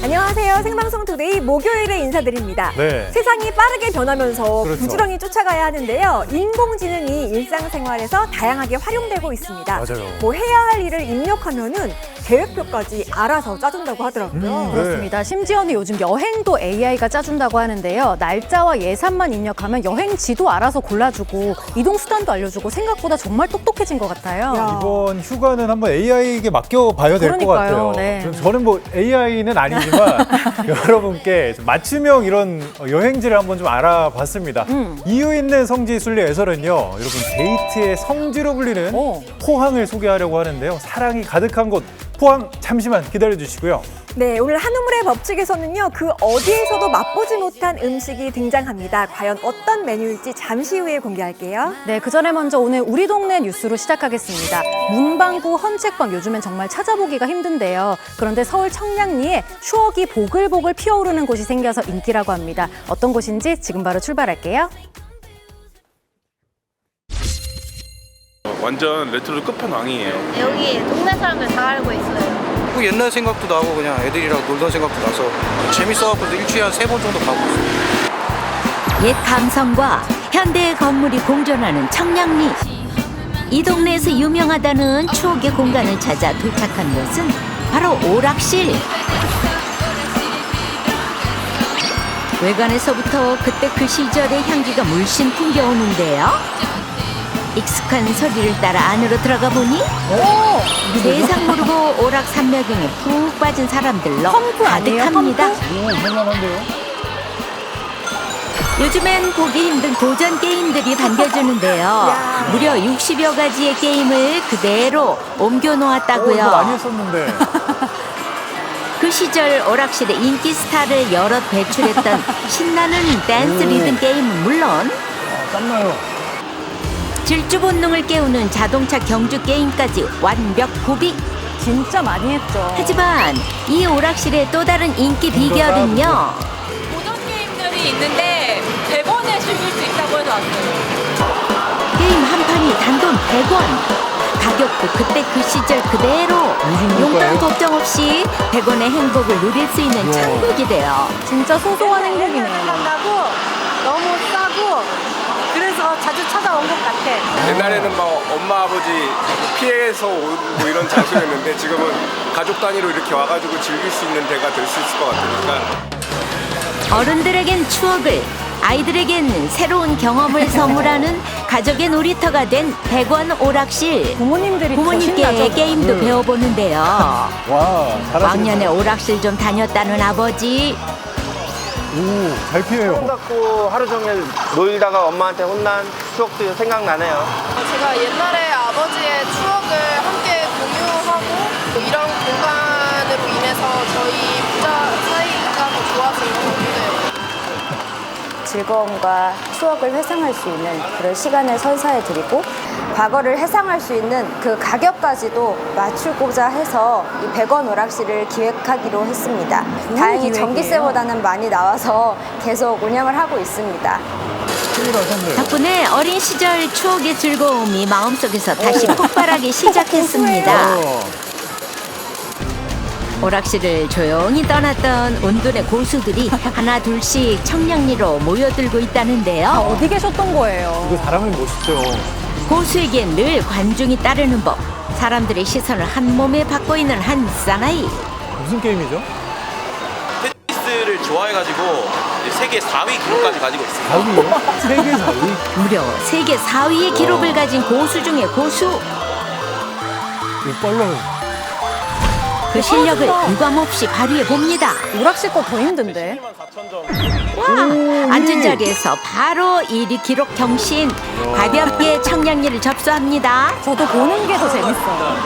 안녕하세요. 생방송 투데이 목요일에 인사드립니다. 네. 세상이 빠르게 변하면서 그렇죠. 부지런히 쫓아가야 하는데요. 인공지능이 일상생활에서 다양하게 활용되고 있습니다. 맞아요. 뭐 해야 할 일을 입력하면은 계획표까지 알아서 짜준다고 하더라고요. 음, 네. 그렇습니다. 심지어는 요즘 여행도 AI가 짜준다고 하는데요. 날짜와 예산만 입력하면 여행 지도 알아서 골라주고 이동 수단도 알려주고 생각보다 정말 똑똑해진 것 같아요. 야. 이번 휴가는 한번 AI에게 맡겨 봐야 될 것 그러니까요, 같아요. 네. 저- 저는 뭐 AI는 아 니지만 여러분께 좀 맞춤형 이런 여행지를 한번 좀 알아봤습니다. 음. 이유 있는 성지 순례에서는요, 여러분 데이트의 성지로 불리는 오. 포항을 소개하려고 하는데요. 사랑이 가득한 곳 포항 잠시만 기다려 주시고요. 네, 오늘 한우물의 법칙에서는요, 그 어디에서도 맛보지 못한 음식이 등장합니다. 과연 어떤 메뉴일지 잠시 후에 공개할게요. 네, 그 전에 먼저 오늘 우리 동네 뉴스로 시작하겠습니다. 문방구, 헌책방 요즘엔 정말 찾아보기가 힘든데요. 그런데 서울 청량리에 추억 이 보글보글 피어오르는 곳이 생겨서 인기라고 합니다. 어떤 곳인지 지금 바로 출발할게요. 완전 레트로 끝판왕이에요. 여기 동네 사람들 다 알고 있어요. 그 옛날 생각도 나고 그냥 애들이랑 놀던 생각도 나서 재밌어갖고 일주일에 한 세 번 정도 가고 있어요. 옛 감성과 현대의 건물이 공존하는 청량리. 이 동네에서 유명하다는 추억의 공간을 찾아 도착한 곳은 바로 오락실. 외관에서부터 그때 그 시절의 향기가 물씬 풍겨오는데요. 익숙한 소리를 따라 안으로 들어가 보니 세상 모르고 오락 산매경에 푹 빠진 사람들로 펌프 아니에요? 가득합니다. 오, 할만한데요? 요즘엔 보기 힘든 고전 게임들이 반겨주는데요. 야. 무려 60여 가지의 게임을 그대로 옮겨 오, 이거 많이 놓았다고요. 했었는데. 그 시절 오락실의 인기 스타를 여럿 배출했던 신나는 댄스 리듬 게임은 물론 아, 땀나요. 질주 본능을 깨우는 자동차 경주 게임까지 완벽 구비. 진짜 많이 했죠. 하지만 이 오락실의 또 다른 인기 비결은요. 고전 게임들이 있는데 100원에 즐길 수 있다고 해서 왔어요. 게임 한 판이 단돈 100원. 가격도 그때 그 시절 그대로 무슨 용돈? 걱정 없이 100원의 행복을 누릴 수 있는 천국이래요. 진짜 소소한 행복이네요. 한다고 너무 싸고 그래서 자주 찾아온 것 같아. 옛날에는 막 엄마 아버지 피해서 오고 이런 장소였는데 지금은 가족 단위로 이렇게 와가지고 즐길 수 있는 데가 될 수 있을 것 같으니까 어른들에겐 추억을, 아이들에겐 새로운 경험을 선물하는 가족의 놀이터가 된 100원 오락실. 부모님들이 더 부모님께. 게임도 네. 배워보는데요. 와, 잘하시네. 왕년에 오락실 좀 다녔다는 아버지. 오, 잘 피해요. 갖고 하루 종일 놀다가 엄마한테 혼난 추억도 생각나네요. 제가 옛날에 아버지의 추억을 함께 공유하고 이런 공간으로 인해서 저희 부자 사이가 더 좋아진 것 같아요. 즐거움과 추억을 회상할 수 있는 그런 시간을 선사해 드리고 과거를 회상할 수 있는 그 가격까지도 맞추고자 해서 이 100원 오락실을 기획하기로 했습니다. 다행히 기획이에요. 전기세보다는 많이 나와서 계속 운영을 하고 있습니다. 덕분에 어린 시절 추억의 즐거움이 마음속에서 다시 폭발하기 시작했습니다. 어, 오락실을 조용히 떠났던 온돈의 고수들이 하나 둘씩 청량리로 모여들고 다 있다는데요. 어디 계셨던 거예요? 이거 사람이 멋있죠. 고수에겐 늘 관중이 따르는 법. 사람들의 시선을 한 몸에 받고 있는 한 사나이. 무슨 게임이죠? 테니스를 좋아해가지고 이제 세계 4위 기록까지 가지고 있어요. 4위요? 세계 4위? 무려 세계 4위의 기록을 가진 고수 중의 고수. 이거 빨라요. 그 실력을 유감없이 발휘해 봅니다. 오락실 거 더 힘든데. 와, 앉은 자리에서 바로 1위 기록 경신. 가볍게 청량리를 접수합니다. 저도 보는 게 더 재밌어요.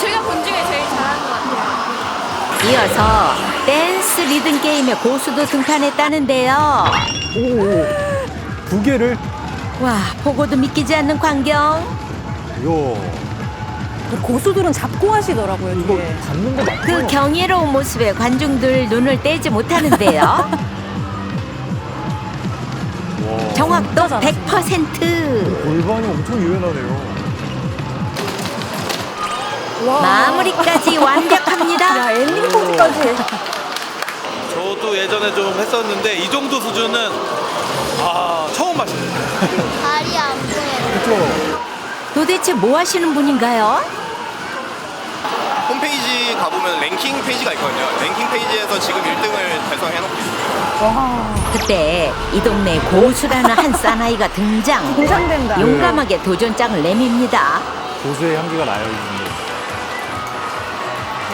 제가 본 중에 제일 잘하는 것 같아요. 이어서 댄스 리듬 게임의 고수도 등판했다는데요. 두 개를? 와, 보고도 믿기지 않는 광경. 그 고수들은 잡고 하시더라고요, 이거 뒤에. 잡는 거 맞죠? 그 경이로운 모습에 관중들 눈을 떼지 못하는데요. 와, 정확도 진짜 100%. 골반이 엄청 유연하네요. 마무리까지 완벽합니다. 야, 엔딩 포즈까지. 저도 예전에 좀 했었는데 이 정도 수준은 아 처음 봤습니다. 다리 안 보여요. 도대체 뭐 하시는 분인가요? 홈페이지 가보면 랭킹 페이지가 있거든요. 랭킹 페이지에서 지금 1등을 달성해놓고 있어요. 그때 이 동네 고수라는 한 사나이가 등장. 긴장된다. 용감하게 도전장을 내밉니다. 고수의 향기가 나요, 이분들.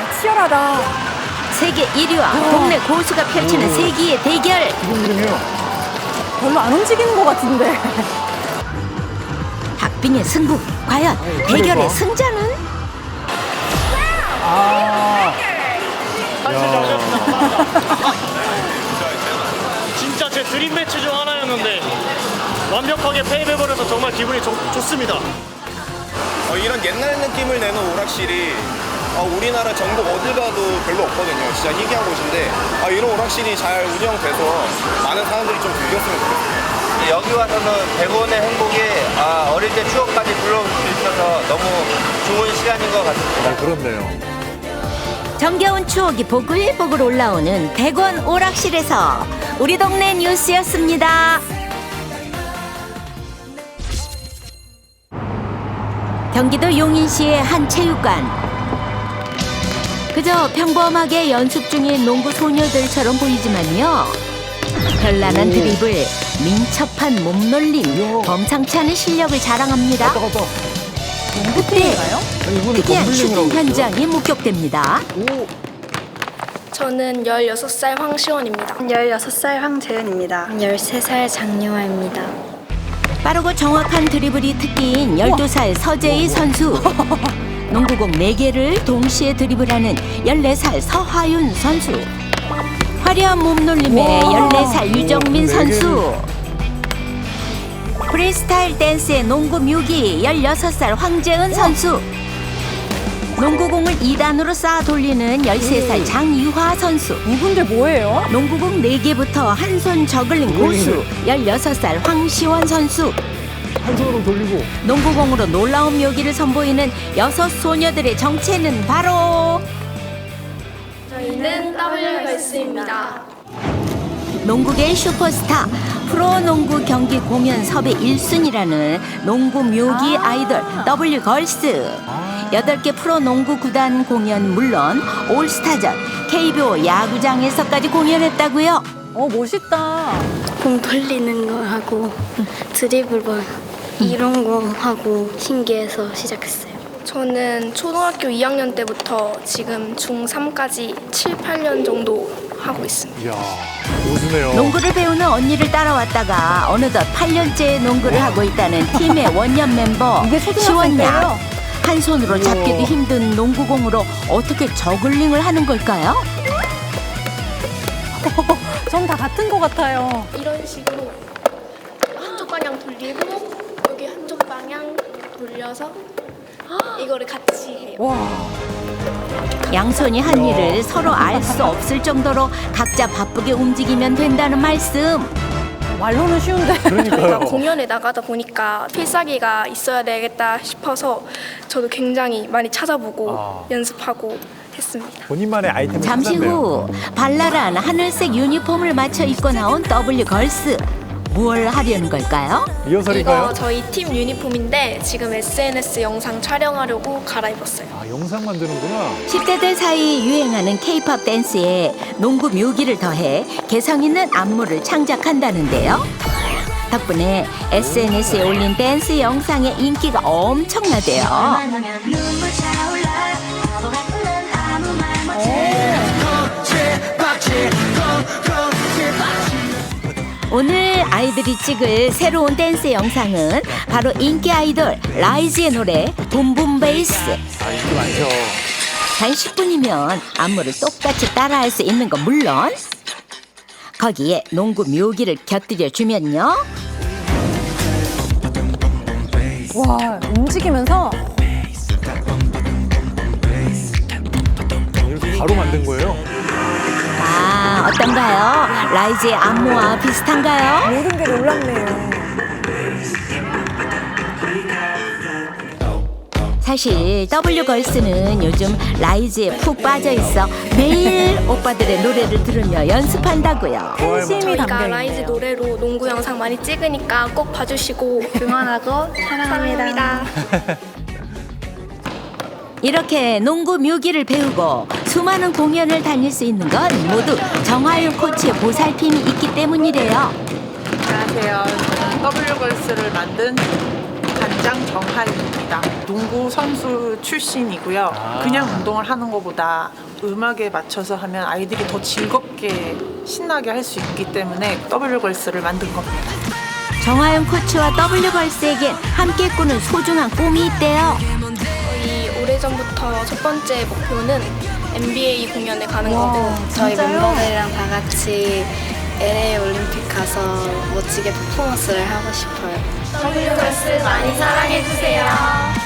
야, 치열하다. 세계 1위와 동네 고수가 펼치는 세기의 대결. 이분 이름이요. 별로 안 움직이는 것 같은데. 박빙의 승부. 과연 대결의 승자는? 진짜 제 드림 매치 중 하나였는데 완벽하게 패배해버려서 정말 기분이 좋, 좋습니다. 어, 이런 옛날 느낌을 내는 오락실이 어, 우리나라 전국 어딜 가도 별로 없거든요. 진짜 희귀한 곳인데 아, 이런 오락실이 잘 운영돼서 많은 사람들이 좀 즐겼으면 좋겠어요. 여기 와서는 100원의 행복이 아, 어릴 때 추억까지 불러올 수 있어서 너무 좋은 시간인 것 같습니다. 아, 그렇네요. 정겨운 추억이 보글보글 올라오는 백원 오락실에서 우리 동네 뉴스였습니다. 경기도 용인시의 한 체육관. 그저 평범하게 연습 중인 농구 소녀들처럼 보이지만요. 현란한 드리블, 민첩한 몸놀림, 범상치 않은 실력을 자랑합니다. 그때 아니, 이분이 특이한 슈팅? 현장이 목격됩니다. 저는 16살 황시원입니다. 16살 황재은입니다. 13살 장유아입니다. 빠르고 정확한 드리블이 특기인 12살 서재희 선수. 농구공 4개를 동시에 드리블하는 14살 서화윤 선수. 화려한 몸놀림에 14살 유정민 네 선수. 프리스타일 댄스의 농구 묘기 16살 황재은 선수. 농구공을 2단으로 쌓아 돌리는 13살 장유화 선수. 이분들 뭐예요? 농구공 4개부터 한 손 저글링 고수 16살 황시원 선수. 한 손으로 돌리고. 농구공으로 놀라운 묘기를 선보이는 여섯 소녀들의 정체는 바로 저희는 W걸스입니다. 농구계의 슈퍼스타 프로농구 경기 공연 섭외 1순위라는 농구 묘기 아이돌 W걸스. 여덟 개 프로농구 구단 공연 물론 올스타전 KBO 야구장에서까지 공연했다고요. 어, 멋있다. 공 돌리는 거 하고 드리블 뭐 이런 거 하고 신기해서 시작했어요. 저는 초등학교 2학년 때부터 지금 중3까지 7, 8년 정도 하고 있습니다. 이야, 고수네요. 농구를 배우는 언니를 따라왔다가 어느덧 8년째 농구를 하고 있다는 팀의 원년 멤버 이게 초등학생 시원양. 때예요? 한 손으로 잡기도 힘든 농구공으로 어떻게 저글링을 하는 걸까요? 전 다 같은 것 같아요. 이런 식으로 한쪽 방향 돌리고 여기 한쪽 방향 돌려서 이거를 같이 해요. 와, 양손이 한 일을 서로 알 수 없을 정도로 각자 바쁘게 움직이면 된다는 말씀. 말로는 쉬운데. 그러니까요. 공연에 나가다 보니까 필살기가 있어야 되겠다 싶어서 저도 굉장히 많이 찾아보고 아. 연습하고 했습니다. 본인만의 아이템을 잠시 찾았네요. 후 발랄한 하늘색 유니폼을 맞춰 입고 나온 W 걸스. 무얼 하려는 걸까요? 리허설인가요? 이거 저희 팀 유니폼인데 지금 SNS 영상 촬영하려고 갈아입었어요. 아, 영상 만드는구나. 10대들 사이 유행하는 케이팝 댄스에 농구 묘기를 더해 개성 있는 안무를 창작한다는데요. 덕분에 SNS에 올린 댄스 영상의 인기가 엄청나대요. 오늘 아이들이 찍을 새로운 댄스 영상은 바로 인기 아이돌 라이즈의 노래 붐붐 베이스. 아, 인기 많죠. 단 10분이면 안무를 똑같이 따라할 수 있는 건 물론 거기에 농구 묘기를 곁들여 주면요. 와, 움직이면서 바로 만든 거예요? 아, 어떤가요? 라이즈의 안무와 비슷한가요? 모든 게 놀랍네요. 사실 W걸스는 요즘 라이즈에 푹 빠져 있어 매일 오빠들의 노래를 들으며 연습한다고요. 팬심이 저희가 담겨 라이즈 있네요. 노래로 농구 영상 많이 찍으니까 꼭 봐주시고 응원하고 사랑합니다. 이렇게 농구 묘기를 배우고 수많은 공연을 다닐 수 있는 건 모두 정화윤 코치의 보살핌이 있기 때문이래요. 안녕하세요. 저는 W걸스를 만든 단장 정하입니다. 농구 선수 출신이고요. 그냥 운동을 하는 것보다 음악에 맞춰서 하면 아이들이 더 즐겁게 신나게 할 수 있기 때문에 W걸스를 만든 겁니다. 정화윤 코치와 W걸스에겐 함께 꾸는 소중한 꿈이 있대요. 오래전부터 첫 번째 목표는 NBA 공연에 가는 거고 저희 멤버들이랑 다 같이 LA 올림픽 가서 멋지게 퍼포먼스를 하고 싶어요. W 걸스 많이 사랑해주세요.